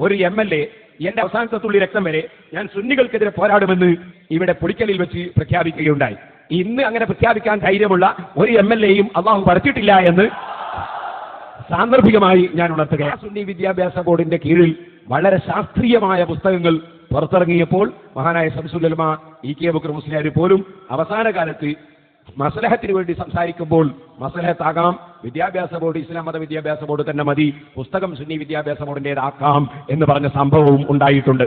ഒരു M L A എന്റെ അവസാനത്തെ തുള്ളി രക്തം വരെ ഞാൻ സുന്നികൾക്കെതിരെ പോരാടുമെന്ന് ഇവിടെ പൊളിക്കലിൽ വെച്ച് പ്രഖ്യാപിക്കുകയുണ്ടായി. ഇന്ന് അങ്ങനെ പ്രഖ്യാപിക്കാൻ ധൈര്യമുള്ള ഒരു എം എൽ എയും അള്ളാഹു പറച്ചിട്ടില്ല എന്ന് സാന്ദർഭികമായി ഞാൻ ഉണർത്തുകയാണ്. സുന്നി വിദ്യാഭ്യാസ ബോർഡിന്റെ കീഴിൽ വളരെ ശാസ്ത്രീയമായ പുസ്തകങ്ങൾ പുറത്തിറങ്ങിയപ്പോൾ മഹാനായ സംസുലമ ഇ കെ ബുക്കർ മുസ്ലിയാർ പോലും അവസാന കാലത്ത് മസലഹത്തിന് വേണ്ടി സംസാരിക്കുമ്പോൾ മസലഹത്താകാം. വിദ്യാഭ്യാസ ബോർഡ് ഇസ്ലാം മത വിദ്യാഭ്യാസ ബോർഡ് തന്നെ മതി. പുസ്തകം സുന്നി വിദ്യാഭ്യാസ ബോർഡിന്റെതാക്കാം എന്ന് പറഞ്ഞ സംഭവവും ഉണ്ടായിട്ടുണ്ട്.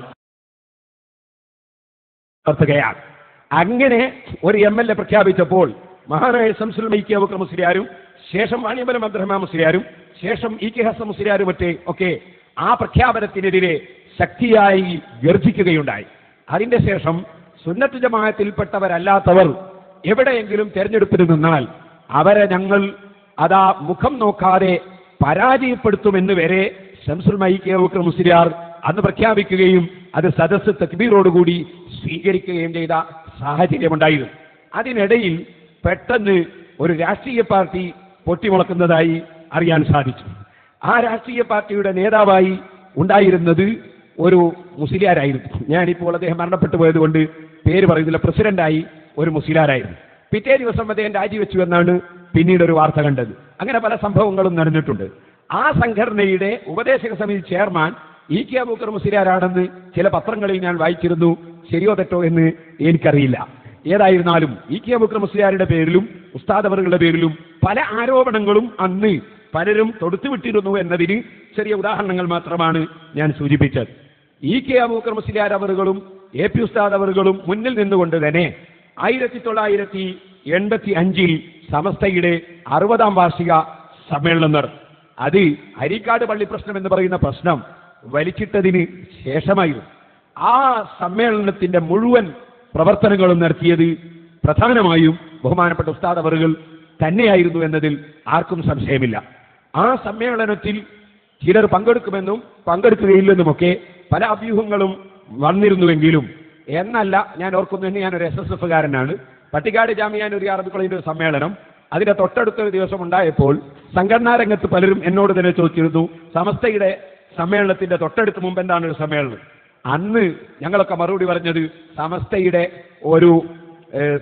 അങ്ങനെ ഒരു എം എൽ എ പ്രഖ്യാപിച്ചപ്പോൾ മഹാനായ സംസുൽ മൈക്കിയ മുസ്ലിയാരും ശേഷം വാണിയമ്പലം അബ്ദുറഹ്മാൻ മുസ്ലിയാരും ശേഷം ഇ കെ ഹസൻ മുസ്ലിയാരും മറ്റേ ഒക്കെ ആ പ്രഖ്യാപനത്തിനെതിരെ ശക്തിയായി ഗർജിക്കുകയുണ്ടായി. അതിന്റെ ശേഷം സുന്നത്ത് ജമാഅത്തിൽപ്പെട്ടവരല്ലാത്തവർ എവിടെയെങ്കിലും തെരഞ്ഞെടുപ്പിന് നിന്നാൽ അവരെ ഞങ്ങൾ അതാ മുഖം നോക്കാതെ പരാജയപ്പെടുത്തുമെന്ന് വരെ ശംസുൽ മൈ കെ മുസ്ലിയാർ അന്ന് പ്രഖ്യാപിക്കുകയും അത് സദസ്സ് തക്ബീറോടുകൂടി സ്വീകരിക്കുകയും ചെയ്ത സാഹചര്യമുണ്ടായിരുന്നു. അതിനിടയിൽ പെട്ടെന്ന് ഒരു രാഷ്ട്രീയ പാർട്ടി പൊട്ടിമുളക്കുന്നതായി അറിയാൻ സാധിച്ചു. ആ രാഷ്ട്രീയ പാർട്ടിയുടെ നേതാവായി ഉണ്ടായിരുന്നത് ഒരു മുസ്ലിയാരായിരുന്നു. ഞാനിപ്പോൾ അദ്ദേഹം മരണപ്പെട്ടു പോയതുകൊണ്ട് പേര് പറയുന്നില്ല. പ്രസിഡന്റായി ഒരു മുസ്ലിയാരായിരുന്നു. പിറ്റേ ദിവസം അദ്ദേഹം രാജിവെച്ചു എന്നാണ് പിന്നീട് ഒരു വാർത്ത കണ്ടത്. അങ്ങനെ പല സംഭവങ്ങളും നടന്നിട്ടുണ്ട്. ആ സംഘടനയുടെ ഉപദേശക സമിതി ചെയർമാൻ ഇ കെ അബൂക്കർ മുസ്ലിയാരാണെന്ന് ചില പത്രങ്ങളിൽ ഞാൻ വായിച്ചിരുന്നു. ശരിയോ തെറ്റോ എന്ന് എനിക്കറിയില്ല. ഏതായിരുന്നാലും ഇ കെ അബൂക്കർ മുസ്ലിയാരുടെ പേരിലും ഉസ്താദ് അവറുകളുടെ പേരിലും പല ആരോപണങ്ങളും അന്ന് പലരും തൊടുത്തുവിട്ടിരുന്നു എന്നതിന് ചെറിയ ഉദാഹരണങ്ങൾ മാത്രമാണ് ഞാൻ സൂചിപ്പിച്ചത്. ഇ കെ അബൂക്കർ മുസ്ലിയാർ അവറുകളും എ പി ഉസ്താദ് അവറുകളും മുന്നിൽ നിന്നുകൊണ്ട് തന്നെ ആയിരത്തി തൊള്ളായിരത്തി എൺപത്തി അഞ്ചിൽ സമസ്തയുടെ അറുപതാം വാർഷിക സമ്മേളനം നടന്നു അത് ഹരിക്കാട് പള്ളി പ്രശ്നം എന്ന് പറയുന്ന പ്രശ്നം വലിച്ചിട്ടതിന് ശേഷമായിരുന്നു. ആ സമ്മേളനത്തിന്റെ മുഴുവൻ പ്രവർത്തനങ്ങളും നടത്തിയത് പ്രധാനമായും ബഹുമാനപ്പെട്ട ഉസ്താദ് അവറുകൾ തന്നെയായിരുന്നു എന്നതിൽ ആർക്കും സംശയമില്ല. ആ സമ്മേളനത്തിൽ ചിലർ പങ്കെടുക്കുമെന്നും പങ്കെടുക്കുകയില്ലെന്നുമൊക്കെ പല അഭ്യൂഹങ്ങളും വന്നിരുന്നുവെങ്കിലും എന്നല്ല ഞാൻ ഓർക്കുന്നു ഞാൻ ഒരു എസ് എസ് എഫുകാരനാണ് പട്ടിക്കാട് ജാമിയാനൂരി അറബി കോളേജിന്റെ ഒരു സമ്മേളനം. അതിന്റെ തൊട്ടടുത്ത ഒരു ദിവസം ഉണ്ടായപ്പോൾ സംഘടനാ രംഗത്ത് പലരും എന്നോട് തന്നെ ചോദിച്ചിരുന്നു സമസ്തയുടെ സമ്മേളനത്തിന്റെ തൊട്ടടുത്ത് മുമ്പ് എന്താണ് ഒരു സമ്മേളനം? അന്ന് ഞങ്ങളൊക്കെ മറുപടി പറഞ്ഞത് സമസ്തയുടെ ഒരു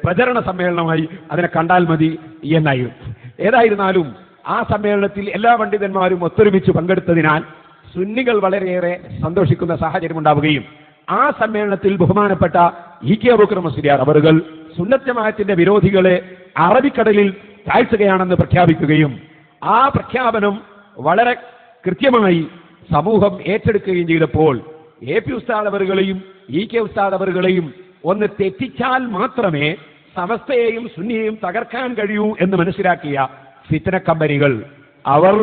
പ്രചരണ സമ്മേളനമായി അതിനെ കണ്ടാൽ മതി എന്നായിരുന്നു. ഏതായിരുന്നാലും ആ സമ്മേളനത്തിൽ എല്ലാ പണ്ഡിതന്മാരും ഒത്തൊരുമിച്ച് പങ്കെടുത്തതിനാൽ സുന്നികൾ വളരെയേറെ സന്തോഷിക്കുന്ന സാഹചര്യം ഉണ്ടാവുകയും ആ സമ്മേളനത്തിൽ ബഹുമാനപ്പെട്ട ഇ കെ അബൂക്കർ മുസ്ലിയാർ അവറുകൾ സുന്നത്തമായത്തിന്റെ വിരോധികളെ അറബിക്കടലിൽ താഴ്ത്തുകയാണെന്ന് പ്രഖ്യാപിക്കുകയും ആ പ്രഖ്യാപനം വളരെ കൃത്യമായി സമൂഹം ഏറ്റെടുക്കുകയും ചെയ്തപ്പോൾ എ പി ഉസ്താദ് അവറുകളെയും ഇ കെ ഉസ്താദ് അവറുകളെയും ഒന്ന് തെറ്റിച്ചാൽ മാത്രമേ സമസ്തയെയും സുന്നിയെയും തകർക്കാൻ കഴിയൂ എന്ന് മനസ്സിലാക്കിയ ഫിത്തന കമ്പനികൾ അവർ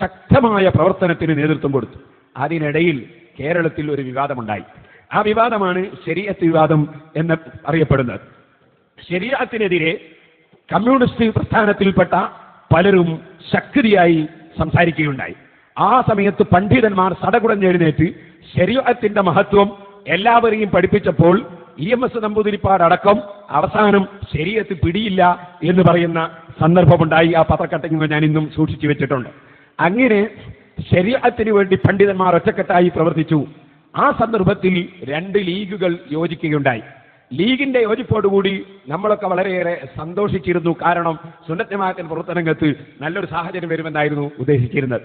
ശക്തമായ പ്രവർത്തനത്തിന് നേതൃത്വം കൊടുത്തു. അതിനിടയിൽ കേരളത്തിൽ ഒരു വിവാദമുണ്ടായി. ആ വിവാദമാണ് ശരീരത്ത് വിവാദം എന്ന് അറിയപ്പെടുന്നത്. ശരീരത്തിനെതിരെ കമ്മ്യൂണിസ്റ്റ് പ്രസ്ഥാനത്തിൽപ്പെട്ട പലരും ശക്തിയായി സംസാരിക്കുകയുണ്ടായി. ആ സമയത്ത് പണ്ഡിതന്മാർ സടകുടഞ്ഞെഴുന്നേറ്റ് ശരീരത്തിന്റെ മഹത്വം എല്ലാവരെയും പഠിപ്പിച്ചപ്പോൾ ഇ എം എസ് നമ്പൂതിരിപ്പാടക്കം അവസാനം ശരീരത്ത് പിടിയില്ല എന്ന് പറയുന്ന സന്ദർഭമുണ്ടായി. ആ പത്രക്കട്ടങ്ങൾ ഞാൻ ഇന്നും സൂക്ഷിച്ചു വെച്ചിട്ടുണ്ട്. അങ്ങനെ ശരീരത്തിന് വേണ്ടി പണ്ഡിതന്മാർ ഒറ്റക്കെട്ടായി പ്രവർത്തിച്ചു. ആ സന്ദർഭത്തിൽ രണ്ട് ലീഗുകൾ യോജിക്കുകയുണ്ടായി. ലീഗിന്റെ യോജിപ്പോടുകൂടി നമ്മളൊക്കെ വളരെയേറെ സന്തോഷിച്ചിരുന്നു. കാരണം സുന്നത്തമാക്കൽ പ്രവർത്തനങ്ങൾക്ക് നല്ലൊരു സാഹചര്യം വരുമെന്നായിരുന്നു ഉദ്ദേശിച്ചിരുന്നത്.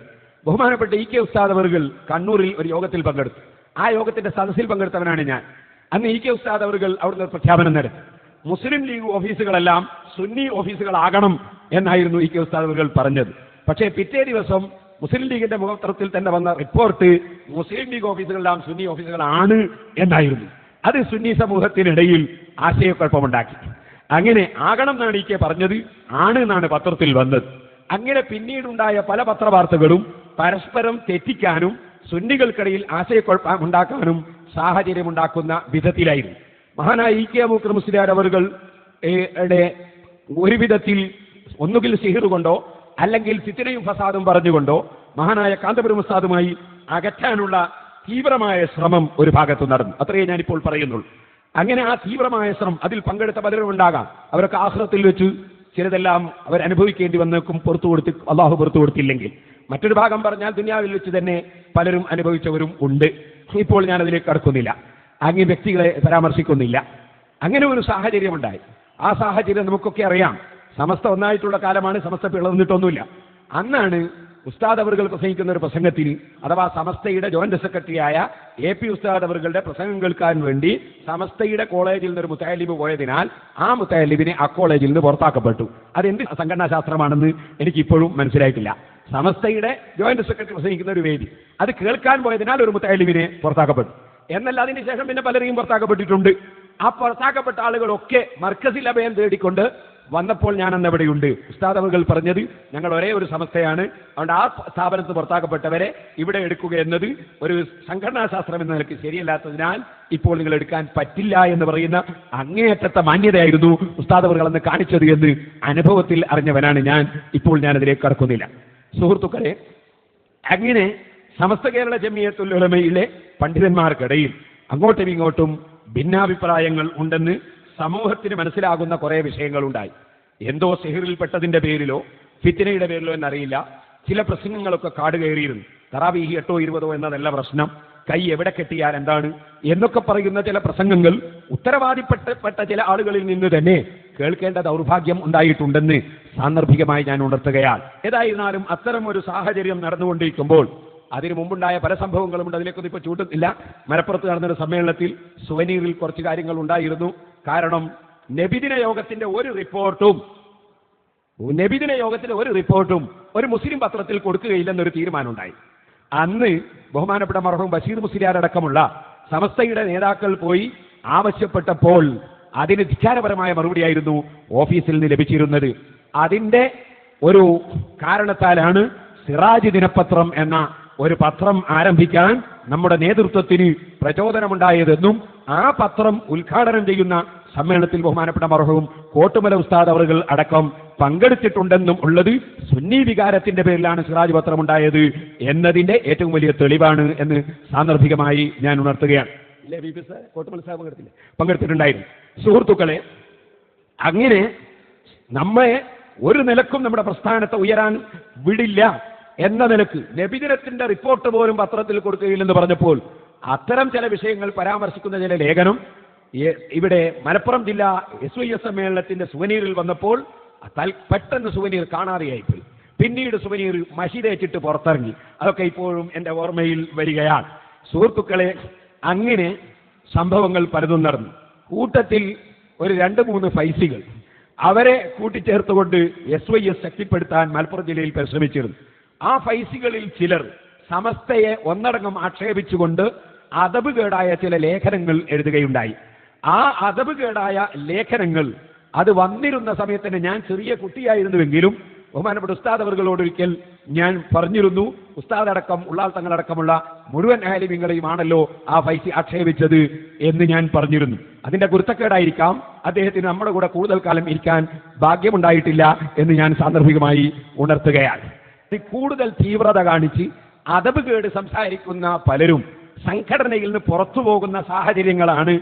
ബഹുമാനപ്പെട്ട ഇ കെ ഉസ്താദ് അവർകൾ കണ്ണൂരിൽ ഒരു യോഗത്തിൽ പങ്കെടുത്തു. ആ യോഗത്തിന്റെ സദസ്സിൽ പങ്കെടുത്തവനാണ് ഞാൻ. അന്ന് ഇ കെ ഉസ്താദ് അവർകൾ അവിടുന്ന് പ്രഖ്യാപനം നടത്തി. മുസ്ലിം ലീഗ് ഓഫീസുകളെല്ലാം സുന്നി ഓഫീസുകളാകണം എന്നായിരുന്നു ഇ കെ ഉസ്താദ് അവർകൾ പറഞ്ഞത്. പക്ഷേ പിറ്റേ ദിവസം മുസ്ലിം ലീഗിന്റെ മുഖപത്രത്തിൽ തന്നെ വന്ന റിപ്പോർട്ട് മുസ്ലിം ലീഗ് ഓഫീസുകളെല്ലാം സുന്നി ഓഫീസുകളാണ് എന്നായിരുന്നു. അത് സുന്നി സമൂഹത്തിനിടയിൽ ആശയക്കുഴപ്പമുണ്ടാക്കി. അങ്ങനെ ആകണം എന്നാണ് ഇ കെ പറഞ്ഞത് ആണ് എന്നാണ് പത്രത്തിൽ വന്നത്. അങ്ങനെ പിന്നീടുണ്ടായ പല പത്രവാർത്തകളും പരസ്പരം തെറ്റിക്കാനും സുന്നികൾക്കിടയിൽ ആശയക്കുഴപ്പം ഉണ്ടാക്കാനും സാഹചര്യമുണ്ടാക്കുന്ന വിധത്തിലായിരുന്നു. മഹാനായ ഇ കെ അബൂക്കർ മുസ്ലിയാർ അവർ യുടെ ഒരു വിധത്തിൽ ഒന്നുകിൽ സിഹിർ കൊണ്ടോ അല്ലെങ്കിൽ ഫിത്തിനയും ഫസാദും പറഞ്ഞുകൊണ്ടോ മഹാനായ കാന്തപുരം ഉസ്താദുമായി അകറ്റാനുള്ള തീവ്രമായ ശ്രമം ഒരു ഭാഗത്ത് നടന്നു. അത്രയേ ഞാനിപ്പോൾ പറയുന്നുള്ളൂ. അങ്ങനെ ആ തീവ്രമായ ശ്രമം അതിൽ പങ്കെടുത്ത പലരും ഉണ്ടാകാം. അവരൊക്കെ ആശ്രത്തിൽ വെച്ച് ചിലതെല്ലാം അവർ അനുഭവിക്കേണ്ടി വന്നേക്കും പുറത്തു കൊടുത്ത് അള്ളാഹു പുറത്തു കൊടുത്തില്ലെങ്കിൽ. മറ്റൊരു ഭാഗം പറഞ്ഞാൽ ദുനിയാവിൽ വെച്ച് തന്നെ പലരും അനുഭവിച്ചവരും ഉണ്ട്. ഇപ്പോൾ ഞാൻ അതിലേക്ക് കടക്കുന്നില്ല. അങ്ങ് വ്യക്തികളെ പരാമർശിക്കുന്നില്ല. അങ്ങനെ ഒരു സാഹചര്യം ഉണ്ടായി ആ സാഹചര്യം നമുക്കൊക്കെ അറിയാം. സമസ്ത ഒന്നായിട്ടുള്ള കാലമാണ് സമസ്ത പിളർന്നിട്ടൊന്നുമില്ല അന്നാണ് ഉസ്താദ് അവറുകൾ പ്രസംഗിക്കുന്ന ഒരു പ്രസംഗത്തിൽ അഥവാ സമസ്തയുടെ ജോയിന്റ് സെക്രട്ടറിയായ എ പി ഉസ്താദ് അവറുകളുടെ പ്രസംഗം കേൾക്കാൻ വേണ്ടി സമസ്തയുടെ കോളേജിൽ നിന്ന് ഒരു മുത്താലിബ് പോയതിനാൽ ആ മുത്താലിബിനെ ആ കോളേജിൽ നിന്ന് പുറത്താക്കപ്പെട്ടു. അതെന്ത് സംഘടനാശാസ്ത്രമാണെന്ന് എനിക്ക് ഇപ്പോഴും മനസ്സിലായിട്ടില്ല. സമസ്തയുടെ ജോയിന്റ് സെക്രട്ടറി പ്രസംഗിക്കുന്ന ഒരു വേദി. അത് കേൾക്കാൻ പോയതിനാൽ ഒരു മുത്താലിബിനെ പുറത്താക്കപ്പെട്ടു. എന്നല്ല അതിന് ശേഷം പിന്നെ പലരെയും പുറത്താക്കപ്പെട്ടിട്ടുണ്ട്. ആ പുറത്താക്കപ്പെട്ട ആളുകളൊക്കെ മർക്കസിൽ അഭയം തേടിക്കൊണ്ട് വന്നപ്പോൾ ഞാൻ അന്ന് എവിടെയുണ്ട്? ഉസ്താദവുകൾ പറഞ്ഞത് ഞങ്ങൾ ഒരേ ഒരു സമസ്തയാണ്. അതുകൊണ്ട് ആ സ്ഥാപനത്ത് പുറത്താക്കപ്പെട്ടവരെ ഇവിടെ എടുക്കുക എന്നത് ഒരു സംഘടനാ ശാസ്ത്രം എന്ന നിലയ്ക്ക് ശരിയല്ലാത്തതിനാൽ ഇപ്പോൾ നിങ്ങൾ എടുക്കാൻ പറ്റില്ല എന്ന് പറയുന്ന അങ്ങേയറ്റത്തെ മാന്യതയായിരുന്നു ഉസ്താദവുകൾ അന്ന് കാണിച്ചത് എന്ന് അനുഭവത്തിൽ അറിഞ്ഞവനാണ് ഞാൻ. ഇപ്പോൾ ഞാൻ അതിലേക്ക് കടക്കുന്നില്ല. സുഹൃത്തുക്കളെ അങ്ങനെ സമസ്ത കേരള ജമിയത്തുൽ ഉലമയിലെ പണ്ഡിതന്മാർക്കിടയിൽ അങ്ങോട്ടും ഇങ്ങോട്ടും ഭിന്നാഭിപ്രായങ്ങൾ ഉണ്ടെന്ന് സമൂഹത്തിന് മനസ്സിലാകുന്ന കുറെ വിഷയങ്ങളുണ്ടായി. എന്തോ സിഹിറിൽപ്പെട്ടതിന്റെ പേരിലോ ഫിത്തിനയുടെ പേരിലോ എന്നറിയില്ല. ചില പ്രസംഗങ്ങളൊക്കെ കാട് കയറിയിരുന്നു തറാവീഹി എട്ടോ ഇരുപതോ എന്നതല്ല പ്രശ്നം. കൈ എവിടെ കെട്ടിയാൽ എന്താണ്? എന്നൊക്കെ പറയുന്ന ചില പ്രസംഗങ്ങൾ ഉത്തരവാദിപ്പെട്ടപ്പെട്ട ചില ആളുകളിൽ നിന്ന് തന്നെ കേൾക്കേണ്ട ദൗർഭാഗ്യം ഉണ്ടായിട്ടുണ്ടെന്ന് സാന്ദർഭികമായി ഞാൻ ഉണർത്തുകയാണ്. ഏതായിരുന്നാലും അത്തരം ഒരു സാഹചര്യം നടന്നുകൊണ്ടിരിക്കുമ്പോൾ അതിനു മുമ്പുണ്ടായ പല സംഭവങ്ങളും സംഭവങ്ങളുമുണ്ട്. അതിലേക്കൊന്നും ഇപ്പോൾ ചൂട്ടുന്നില്ല. മലപ്പുറത്ത് നടന്നൊരു സമ്മേളനത്തിൽ സുവനീറിൽ കുറച്ച് കാര്യങ്ങൾ ഉണ്ടായിരുന്നു. കാരണം നബിദിന യോഗത്തിന്റെ ഒരു റിപ്പോർട്ടും നബിദിന യോഗത്തിലെ ഒരു റിപ്പോർട്ടും ഒരു മുസ്ലിം പത്രത്തിൽ കൊടുക്കുകയില്ലെന്നൊരു തീരുമാനമുണ്ടായി. അന്ന് ബഹുമാനപ്പെട്ട മർഹൂം ബഷീർ മുസ്ലിയാരടക്കമുള്ള സമസ്തയുടെ നേതാക്കൾ പോയി ആവശ്യപ്പെട്ടപ്പോൾ അതിന് ധിക്കാരപരമായ മറുപടിയായിരുന്നു ഓഫീസിൽ നിന്ന് ലഭിച്ചിരുന്നത്. അതിന്റെ ഒരു കാരണത്താലാണ് സിറാജ് ദിനപത്രം എന്ന ഒരു പത്രം ആരംഭിക്കാൻ നമ്മുടെ നേതൃത്വത്തിന് പ്രചോദനമുണ്ടായതെന്നും ആ പത്രം ഉദ്ഘാടനം ചെയ്യുന്ന സമ്മേളനത്തിൽ ബഹുമാനപ്പെട്ട മർഹവും കോട്ടുമല ഉസ്താദ് അവറുകൾ അടക്കം പങ്കെടുത്തിട്ടുണ്ടെന്നും ഉള്ളത് സുന്നി വികാരത്തിന്റെ പേരിലാണ് സിറാജ് പത്രം ഉണ്ടായത് എന്നതിന്റെ ഏറ്റവും വലിയ തെളിവാണ് എന്ന് സാന്ദർഭികമായി ഞാൻ ഉണർത്തുകയാണ്. കോട്ടുമല പങ്കെടുത്തില്ലേ. പങ്കെടുത്തിട്ടുണ്ടായിരുന്നു. സുഹൃത്തുക്കളെ അങ്ങനെ നമ്മെ ഒരു നിലക്കും നമ്മുടെ പ്രസ്ഥാനത്തെ ഉയരാൻ വിടില്ല എന്ന നിലയ്ക്ക് നബിദിനത്തിന്റെ റിപ്പോർട്ട് പോലും പത്രത്തിൽ കൊടുക്കുകയില്ലെന്ന് പറഞ്ഞപ്പോൾ അത്തരം ചില വിഷയങ്ങൾ പരാമർശിക്കുന്ന ചില ലേഖനം ഇവിടെ മലപ്പുറം ജില്ല എസ് വൈ എസ് സമ്മേളനത്തിന്റെ സുവനീറിൽ വന്നപ്പോൾ പെട്ടെന്ന് സുവനീർ കാണാതെയായിപ്പോയി. പിന്നീട് സുവനീർ മഷിതേച്ചിട്ട് പുറത്തിറങ്ങി. അതൊക്കെ ഇപ്പോഴും എന്റെ ഓർമ്മയിൽ വരികയാണ്. സുഹൃത്തുക്കളെ അങ്ങനെ സംഭവങ്ങൾ പലതും നടന്നു. കൂട്ടത്തിൽ ഒരു രണ്ട് മൂന്ന് ഫൈസികൾ അവരെ കൂട്ടിച്ചേർത്തുകൊണ്ട് എസ് വൈ എസ് ശക്തിപ്പെടുത്താൻ മലപ്പുറം ജില്ലയിൽ പരിശ്രമിച്ചിരുന്നു. ആ ഫൈസികളിൽ ചിലർ സമസ്തയെ ഒന്നടങ്കം ആക്ഷേപിച്ചുകൊണ്ട് അതബ് കേടായ ചില ലേഖനങ്ങൾ എഴുതുകയുണ്ടായി. ആ അതബ് കേടായ ലേഖനങ്ങൾ അത് വന്നിരുന്ന സമയത്തിന് ഞാൻ ചെറിയ കുട്ടിയായിരുന്നുവെങ്കിലും ബഹുമാനപ്പെട്ട ഉസ്താദ് അവർകളോട് ഒരിക്കൽ ഞാൻ പറഞ്ഞിരുന്നു ഉസ്താദ് അടക്കം ഉള്ളാൾ തങ്ങളടക്കമുള്ള മുഴുവൻ ആണല്ലോ ആ ഫൈസി ആക്ഷേപിച്ചത് എന്ന് ഞാൻ പറഞ്ഞിരുന്നു. അതിന്റെ ഗുരുത്തക്കേടായിരിക്കാം അദ്ദേഹത്തിന് നമ്മുടെ കൂടെ കൂടുതൽ കാലം ഇരിക്കാൻ ഭാഗ്യമുണ്ടായിട്ടില്ല എന്ന് ഞാൻ സാന്ദർഭികമായി ഉണർത്തുകയാണ്. കൂടുതൽ തീവ്രത കാണിച്ച് അതബ് കേട് സംസാരിക്കുന്ന പലരും സംഘടനയിൽ നിന്ന് പുറത്തു പോകുന്ന സാഹചര്യങ്ങളാണ്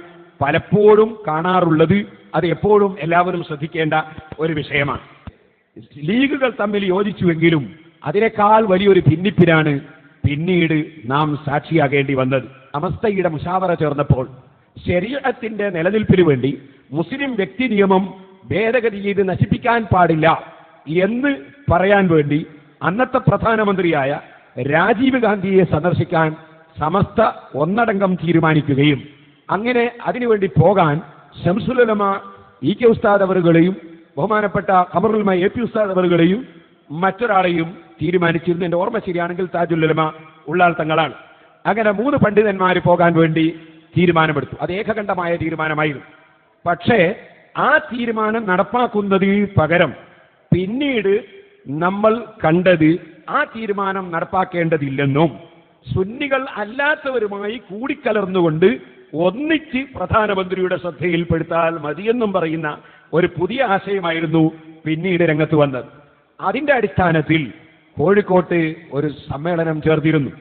പലപ്പോഴും കാണാറുള്ളത്. അത് എപ്പോഴും എല്ലാവരും ശ്രദ്ധിക്കേണ്ട ഒരു വിഷയമാണ്. ലീഗുകൾ തമ്മിൽ യോജിച്ചുവെങ്കിലും അതിനേക്കാൾ വലിയൊരു ഭിന്നിപ്പിനാണ് പിന്നീട് നാം സാക്ഷിയാകേണ്ടി വന്നത്. സമസ്തയുടെ മുഷാവറ ചേർന്നപ്പോൾ ശരീരത്തിന്റെ നിലനിൽപ്പിന് വേണ്ടി മുസ്ലിം വ്യക്തി നിയമം ഭേദഗതി ചെയ്ത് നശിപ്പിക്കാൻ പാടില്ല എന്ന് പറയാൻ വേണ്ടി അന്നത്തെ പ്രധാനമന്ത്രിയായ രാജീവ് ഗാന്ധിയെ സന്ദർശിക്കാൻ സമസ്ത ഒന്നടങ്കം തീരുമാനിക്കുകയും അങ്ങനെ അതിനുവേണ്ടി പോകാൻ ഷംസുലമ ഇ കെ ഉസ്താദ് അവറുകളെയും ബഹുമാനപ്പെട്ട കമറുലമ എ പി ഉസ്താദ് അവറുകളെയും മറ്റൊരാളെയും തീരുമാനിച്ചിരുന്നു. എന്റെ ഓർമ്മ ശരിയാണെങ്കിൽ താജുല്ലമ ഉള്ളാൾ തങ്ങളാണ്. അങ്ങനെ മൂന്ന് പണ്ഡിതന്മാർ പോകാൻ വേണ്ടി തീരുമാനമെടുത്തു. അത് ഏകകണ്ഠമായ തീരുമാനമായിരുന്നു. പക്ഷേ ആ തീരുമാനം നടപ്പാക്കുന്നതിന് പകരം പിന്നീട് നമ്മൾ കണ്ടത് ആ തീരുമാനം നടപ്പാക്കേണ്ടതില്ലെന്നും സുന്നികൾ അല്ലാത്തവരുമായി കൂടിക്കലർന്നുകൊണ്ട് ഒന്നിച്ച് പ്രധാനമന്ത്രിയുടെ ശ്രദ്ധയിൽപ്പെടുത്താൽ മതിയെന്നും പറയുന്ന ഒരു പുതിയ ആശയമായിരുന്നു പിന്നീട് രംഗത്ത് വന്നത്. അതിന്റെ അടിസ്ഥാനത്തിൽ കോഴിക്കോട്ട് ഒരു സമ്മേളനം ചേർത്തിരുന്നു.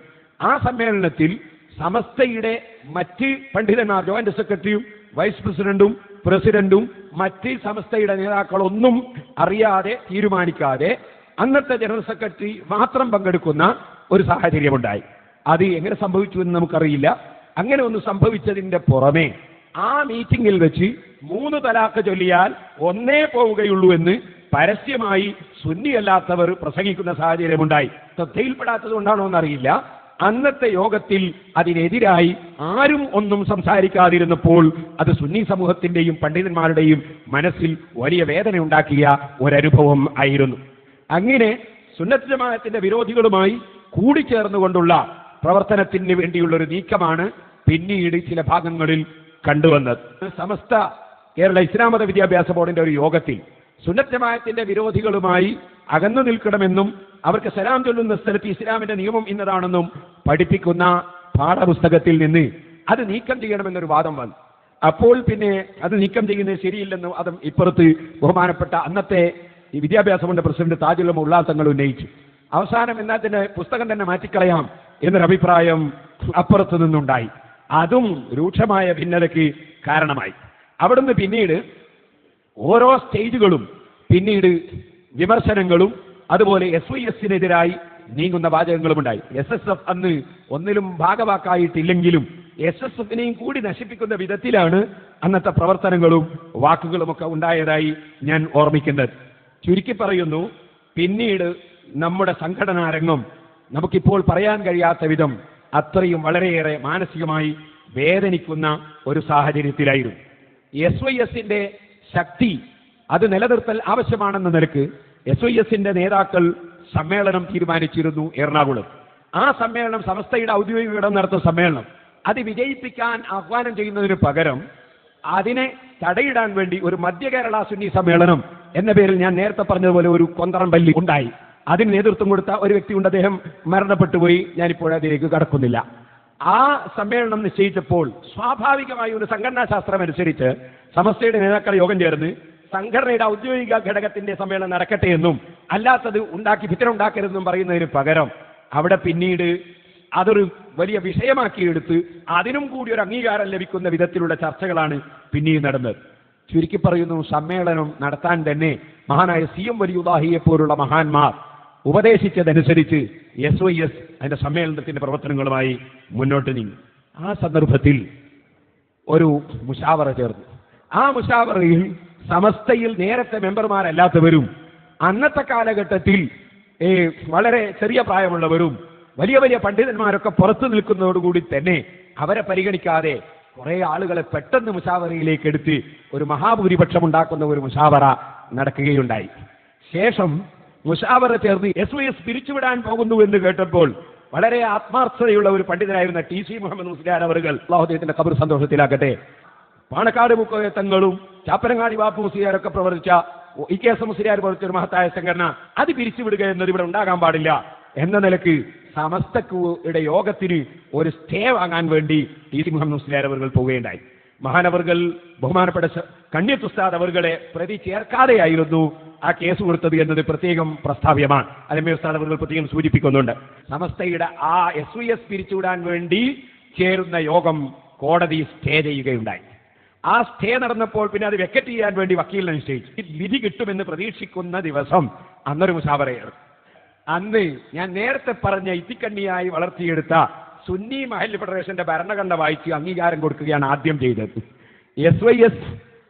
ആ സമ്മേളനത്തിൽ സമസ്തയുടെ മറ്റ് പണ്ഡിതന്മാർ ജോയിന്റ് സെക്രട്ടറിയും വൈസ് പ്രസിഡന്റും പ്രസിഡന്റും മറ്റ് സമസ്തയുടെ നേതാക്കളൊന്നും അറിയാതെ തീരുമാനിക്കാതെ അന്നത്തെ ജനറൽ സെക്രട്ടറി മാത്രം പങ്കെടുക്കുന്ന ഒരു സാഹചര്യമുണ്ടായി. അത് എങ്ങനെ സംഭവിച്ചു എന്ന് നമുക്കറിയില്ല. അങ്ങനെ ഒന്ന് സംഭവിച്ചതിന്റെ പുറമേ ആ മീറ്റിംഗിൽ വെച്ച് മൂന്ന് തലാക്ക് ചൊല്ലിയാൽ ഒന്നേ പോവുകയുള്ളൂ എന്ന് പരസ്യമായി സുന്നിയല്ലാത്തവർ പ്രസംഗിക്കുന്ന സാഹചര്യമുണ്ടായി. ശ്രദ്ധയിൽപ്പെടാത്തത് കൊണ്ടാണോ എന്നറിയില്ല. അന്നത്തെ യോഗത്തിൽ അതിനെതിരായി ആരും ഒന്നും സംസാരിക്കാതിരുന്നപ്പോൾ അത് സുന്നി സമൂഹത്തിന്റെയും പണ്ഡിതന്മാരുടെയും മനസ്സിൽ വലിയ വേദന ഉണ്ടാക്കിയ ഒരനുഭവം ആയിരുന്നു. അങ്ങനെ സുന്നത്ത് ജമാഅത്തിന്റെ വിരോധികളുമായി കൂടിച്ചേർന്നുകൊണ്ടുള്ള പ്രവർത്തനത്തിന് വേണ്ടിയുള്ള ഒരു നീക്കമാണ് പിന്നീട് ചില ഭാഗങ്ങളിൽ കണ്ടുവന്നത്. സമസ്ത കേരള ഇസ്ലാം മത വിദ്യാഭ്യാസ ബോർഡിന്റെ ഒരു യോഗത്തിൽ സുന്നത്ത് ജമാഅത്തിന്റെ വിരോധികളുമായി അകന്നു നിൽക്കണമെന്നും അവർക്ക് സലാം ചൊല്ലുന്ന സ്ഥലത്ത് ഇസ്ലാമിന്റെ നിയമം ഇന്നതാണെന്നും പഠിപ്പിക്കുന്ന പാഠപുസ്തകത്തിൽ നിന്ന് അത് നീക്കം ചെയ്യണമെന്നൊരു വാദം വന്നു. അപ്പോൾ പിന്നെ അത് നീക്കം ചെയ്യുന്നത് ശരിയില്ലെന്നും അതും ഇപ്പുറത്ത് ബഹുമാനപ്പെട്ട അന്നത്തെ ഈ വിദ്യാഭ്യാസ ബോർഡ് പ്രസിഡന്റ് താജുലമ ഉള്ളാസങ്ങൾ ഉന്നയിച്ചു. അവസാനം എന്നാൽ തന്നെ പുസ്തകം തന്നെ മാറ്റിക്കളയാം. എന്നൊരു അഭിപ്രായം അപ്പുറത്ത് നിന്നുണ്ടായി. അതും രൂക്ഷമായ ഭിന്നതയ്ക്ക് കാരണമായി. അവിടുന്ന് പിന്നീട് ഓരോ സ്റ്റേജുകളും പിന്നീട് വിമർശനങ്ങളും അതുപോലെ എസ് വൈ എസിനെതിരായി നീങ്ങുന്ന വാചകങ്ങളും ഉണ്ടായി എസ് എസ് എഫ് അന്ന് ഒന്നിലും ഭാഗവാക്കായിട്ടില്ലെങ്കിലും എസ് എസ് എഫിനെയും കൂടി നശിപ്പിക്കുന്ന വിധത്തിലാണ് അന്നത്തെ പ്രവർത്തനങ്ങളും വാക്കുകളുമൊക്കെ ഉണ്ടായതായി ഞാൻ ഓർമ്മിക്കുന്നത്. ചുരുക്കി പറയുന്നു പിന്നീട് നമ്മുടെ സംഘടനാ രംഗം നമുക്കിപ്പോൾ പറയാൻ കഴിയാത്ത വിധം അത്രയും വളരെയേറെ മാനസികമായി വേദനിക്കുന്ന ഒരു സാഹചര്യത്തിലായിരുന്നു. എസ് വൈ എസിന്റെ ശക്തി അത് നിലനിർത്തൽ ആവശ്യമാണെന്ന നിലയ്ക്ക് എസ് വൈ എസിന്റെ നേതാക്കൾ സമ്മേളനം തീരുമാനിച്ചിരുന്നു എറണാകുളം. ആ സമ്മേളനം സമസ്തയുടെ ഔദ്യോഗിക ഇടം നടത്തുന്ന സമ്മേളനം. അത് വിജയിപ്പിക്കാൻ ആഹ്വാനം ചെയ്യുന്നതിന് പകരം അതിനെ തടയിടാൻ വേണ്ടി ഒരു മധ്യ കേരള സുന്നി സമ്മേളനം എന്ന പേരിൽ ഞാൻ നേരത്തെ പറഞ്ഞതുപോലെ ഒരു കൊന്തറം പല്ലി ഉണ്ടായി. അതിന് നേതൃത്വം കൊടുത്ത ഒരു വ്യക്തി വ്യക്തിയുണ്ട്. അദ്ദേഹം മരണപ്പെട്ടു പോയി ഞാനിപ്പോൾ അതിലേക്ക് കടക്കുന്നില്ല. ആ സമ്മേളനം നിശ്ചയിച്ചപ്പോൾ സ്വാഭാവികമായി ഒരു സംഘടനാ ശാസ്ത്രം അനുസരിച്ച് സമസ്തയുടെ നേതാക്കൾ യോഗം ചേർന്ന് സംഘടനയുടെ ഔദ്യോഗിക ഘടകത്തിന്റെ സമ്മേളനം നടക്കട്ടെ എന്നും അല്ലാത്തത് ഉണ്ടാക്കി ഭിത്തരം ഉണ്ടാക്കരുതെന്നും പറയുന്നതിന് പകരം അവിടെ പിന്നീട് അതൊരു വലിയ വിഷയമാക്കിയെടുത്ത് അതിനും കൂടി ഒരു അംഗീകാരം ലഭിക്കുന്ന വിധത്തിലുള്ള ചർച്ചകളാണ് പിന്നീട് നടന്നത്. ചുരുക്കി പറയുന്നു സമ്മേളനം നടത്താൻ തന്നെ മഹാനായ സി എം വലിയുദാഹിയെ പോലുള്ള മഹാന്മാർ ഉപദേശിച്ചതനുസരിച്ച് എസ് വൈ എസ് അതിന്റെ സമ്മേളനത്തിന്റെ പ്രവർത്തനങ്ങളുമായി മുന്നോട്ട് നീങ്ങി. ആ സന്ദർഭത്തിൽ ഒരു മുഷാവറ ചേർന്നു. ആ മുഷാവറയിൽ സമസ്തയിൽ നേരത്തെ മെമ്പർമാരല്ലാത്തവരും അന്നത്തെ കാലഘട്ടത്തിൽ വളരെ ചെറിയ പ്രായമുള്ളവരും വലിയ വലിയ പണ്ഡിതന്മാരൊക്കെ പുറത്തു നിൽക്കുന്നതോടുകൂടി തന്നെ അവരെ പരിഗണിക്കാതെ കുറെ ആളുകളെ പെട്ടെന്ന് മുഷാവറയിലേക്ക് എടുത്ത് ഒരു മഹാഭൂരിപക്ഷം ഉണ്ടാക്കുന്ന ഒരു മുഷാവറ നടക്കുകയുണ്ടായി. ശേഷം മുഷാവറ ചേർന്ന് എസ് വൈ എസ് പിരിച്ചുവിടാൻ പോകുന്നു എന്ന് കേട്ടപ്പോൾ വളരെ ആത്മാർത്ഥതയുള്ള ഒരു പണ്ഡിതനായിരുന്ന ടി സി മുഹമ്മദ് മുസ്ലിയാൻ അവറുകൾ അള്ളാഹുദൈവത്തിന്റെ കബർ സന്തോഷത്തിലാക്കട്ടെ പാണക്കാട് മുക്കോയത്തങ്ങളും ചാപ്പനങ്ങാടി ബാപ്പു മുസ്ലിയാരൊക്കെ പ്രവർത്തിച്ച ഇ കെ എസ് മുസ്ലിയാർ പ്രവർത്തിച്ച ഒരു മഹത്തായ സംഘടന അത് പിരിച്ചുവിടുക എന്നത് ഇവിടെ ഉണ്ടാകാൻ പാടില്ല എന്ന നിലയ്ക്ക് സമസ്തയുടെ യോഗത്തിന് ഒരു സ്റ്റേ വാങ്ങാൻ വേണ്ടി ടി സി മുഹമ്മദ് മുസ്ലിയാർ അവർ പോവുകയുണ്ടായി. മഹാനവർകൾ ബഹുമാനപ്പെട്ട കണ്ണിത്തുസ്താദ് അവർകളെ പ്രതി ചേർക്കാതെയായിരുന്നു ആ കേസ് കൊടുത്തത് എന്നത് പ്രത്യേകം പ്രസ്താവ്യമാണ്. അലമേ ഉസ്താദ് അവർ പ്രത്യേകം സൂചിപ്പിക്കുന്നുണ്ട്. സമസ്തയുടെ ആ എസ് വി എസ് പിരിച്ചുവിടാൻ വേണ്ടി ചേരുന്ന യോഗം കോടതി സ്റ്റേ ചെയ്യുകയുണ്ടായി. ആ സ്റ്റേ നടന്നപ്പോൾ പിന്നെ അത് വെക്കറ്റ് ചെയ്യാൻ വേണ്ടി വക്കീലിനെ നിശ്ചയിച്ചു. വിധി കിട്ടുമെന്ന് പ്രതീക്ഷിക്കുന്ന ദിവസം അന്നൊരു മുസാവറയാണ് അന്ന് ഞാൻ നേരത്തെ പറഞ്ഞ ഇത്തിക്കണ്ണിയായി വളർത്തിയെടുത്ത സുന്നി മഹൽ ഫെഡറേഷന്റെ ഭരണഘടന വായിച്ച് അംഗീകാരം കൊടുക്കുകയാണ് ആദ്യം ചെയ്തത്. എസ് വൈ എസ്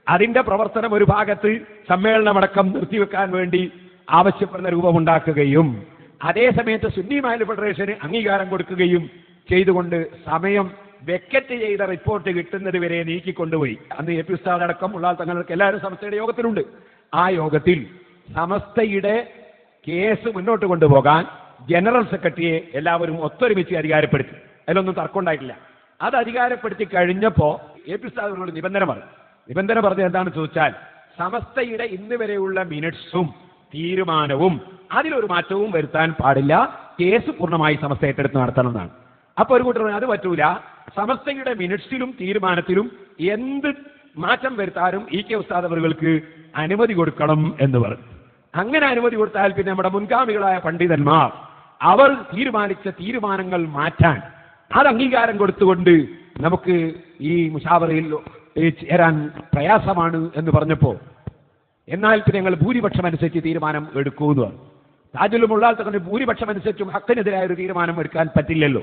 അതിന്റെ പ്രവർത്തനം ഒരു ഭാഗത്ത് സമ്മേളനമടക്കം നിർത്തിവെക്കാൻ വേണ്ടി ആവശ്യപ്പെടുന്ന രൂപമുണ്ടാക്കുകയും അതേസമയത്ത് സുന്നി മഹൽ ഫെഡറേഷന് അംഗീകാരം കൊടുക്കുകയും ചെയ്തുകൊണ്ട് സമയം വെക്കറ്റ് ചെയ്ത റിപ്പോർട്ട് കിട്ടുന്നത് വരെ നീക്കിക്കൊണ്ടുപോയി. അന്ന് എ പി ഉസ്താദ് അടക്കം ഉള്ള തങ്ങൾക്ക് എല്ലാവരും സമസ്തയുടെ യോഗത്തിലുണ്ട്. ആ യോഗത്തിൽ സമസ്തയുടെ കേസ് മുന്നോട്ട് കൊണ്ടുപോകാൻ ജനറൽ സെക്രട്ടറിയെ എല്ലാവരും ഒത്തൊരുമിച്ച് അധികാരപ്പെടുത്തി. അതിലൊന്നും തർക്കമുണ്ടായിട്ടില്ല. അത് അധികാരപ്പെടുത്തി കഴിഞ്ഞപ്പോ എ പി ഉസ്താദിനോട് നിബന്ധന പറഞ്ഞു. നിബന്ധന പറഞ്ഞ എന്താണ് ചോദിച്ചാൽ സമസ്തയുടെ ഇന്ന് വരെയുള്ള മിനിറ്റ്സും തീരുമാനവും അതിലൊരു മാറ്റവും വരുത്താൻ പാടില്ല. കേസ് പൂർണമായി സമസ്ത ഏറ്റെടുത്ത് നടത്തണമെന്നാണ് അപ്പൊ ഒരു കൂട്ടർ അത് പറ്റൂല. സമസ്തയുടെ മിനിറ്റ്സിലും തീരുമാനത്തിലും എന്ത് മാറ്റം വരുത്താനും ഇ കെ ഉസ്താദ് അവർക്ക് അനുമതി കൊടുക്കണം എന്ന് പറഞ്ഞു. അങ്ങനെ അനുമതി കൊടുത്താൽ പിന്നെ നമ്മുടെ മുൻഗാമികളായ പണ്ഡിതന്മാർ അവർ തീരുമാനിച്ച തീരുമാനങ്ങൾ മാറ്റാൻ അത് അംഗീകാരം കൊടുത്തുകൊണ്ട് നമുക്ക് ഈ മുഷാവറയിൽ ചേരാൻ പ്രയാസമാണ് എന്ന് പറഞ്ഞപ്പോൾ എന്നാൽ പിന്നെ ഞങ്ങൾ ഭൂരിപക്ഷം അനുസരിച്ച് തീരുമാനം താജുൽ മുള്ളാൽ തങ്ങളുടെ ഭൂരിപക്ഷം അനുസരിച്ചും ഹക്കിനെതിരായ ഒരു തീരുമാനം എടുക്കാൻ പറ്റില്ലല്ലോ.